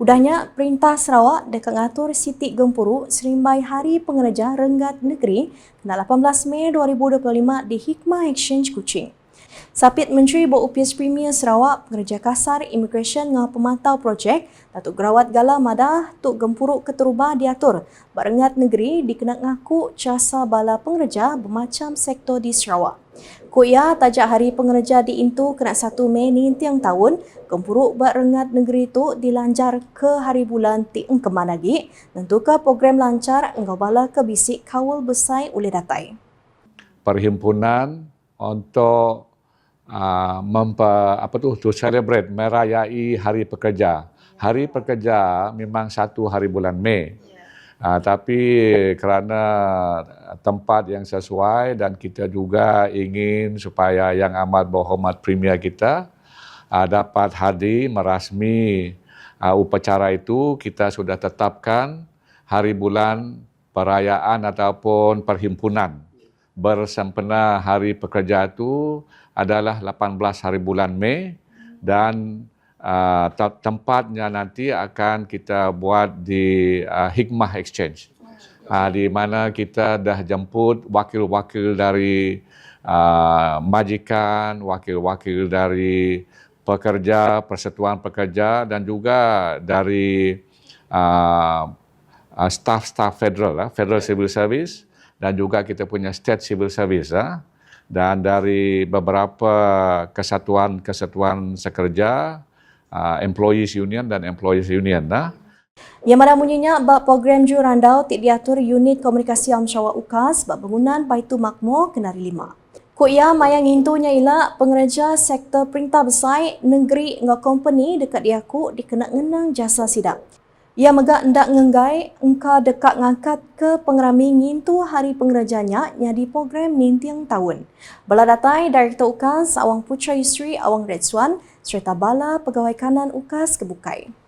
Udahnya Perintah Sarawak dekat ngatur Siti Gempuru serimbai Hari Pengereja Renggat Negeri kena 18 Mei 2025 di Hikmah Exchange Kuching. Sapit Menteri Berupis Premier Sarawak, Pengereja Kasar, Immigration dengan Pemantau Projek, Datuk Gerawat Gala Madah, Tuk Gempuruk Keterubah diatur, Barengat Negeri dikena ngaku jasa bala pengereja bermacam sektor di Sarawak. Kuya tajak hari pengereja di Intu kena 1 Mei ni tiang tahun, Gempuruk Barengat Negeri itu dilanjar ke hari bulan ti engkeman lagi, tentukah program lancar engkau bala ke bisik kawal besai oleh datai. Perhimpunan untuk uh, memper, apa tu to celebrate merayai hari pekerja. Hari pekerja memang satu hari bulan Mei. Uh, tapi kerana tempat yang sesuai dan kita juga ingin supaya yang amat berhormat premier kita uh, dapat hadir merasmi uh, upacara itu kita sudah tetapkan hari bulan perayaan ataupun perhimpunan bersempena hari pekerja itu adalah 18 hari bulan Mei dan uh, tempatnya nanti akan kita buat di uh, Hikmah Exchange. Uh, di mana kita dah jemput wakil-wakil dari uh, majikan, wakil-wakil dari pekerja, persatuan pekerja dan juga dari uh, staff-staff federal, uh, Federal Civil Service dan juga kita punya State Civil Service. Uh, dan dari beberapa kesatuan-kesatuan sekerja, uh, employees union dan employees union. Nah. Yang mana bunyinya bab program jurandau tik diatur unit komunikasi Amsyawa UKAS bab bangunan Baitu Makmur Kenari Lima. Kuya mayang hintunya ialah pengereja sektor perintah besar negeri dengan company dekat diaku dikena ngenang jasa sidak. Ia megak ndak ngenggai engka dekat ngangkat ke pengerami ngintu hari pengerjanya nyadi program nintiang tahun. Bala datai Direktur UKAS Awang Putra Yusri Awang Red Swan serta bala pegawai kanan UKAS kebukai.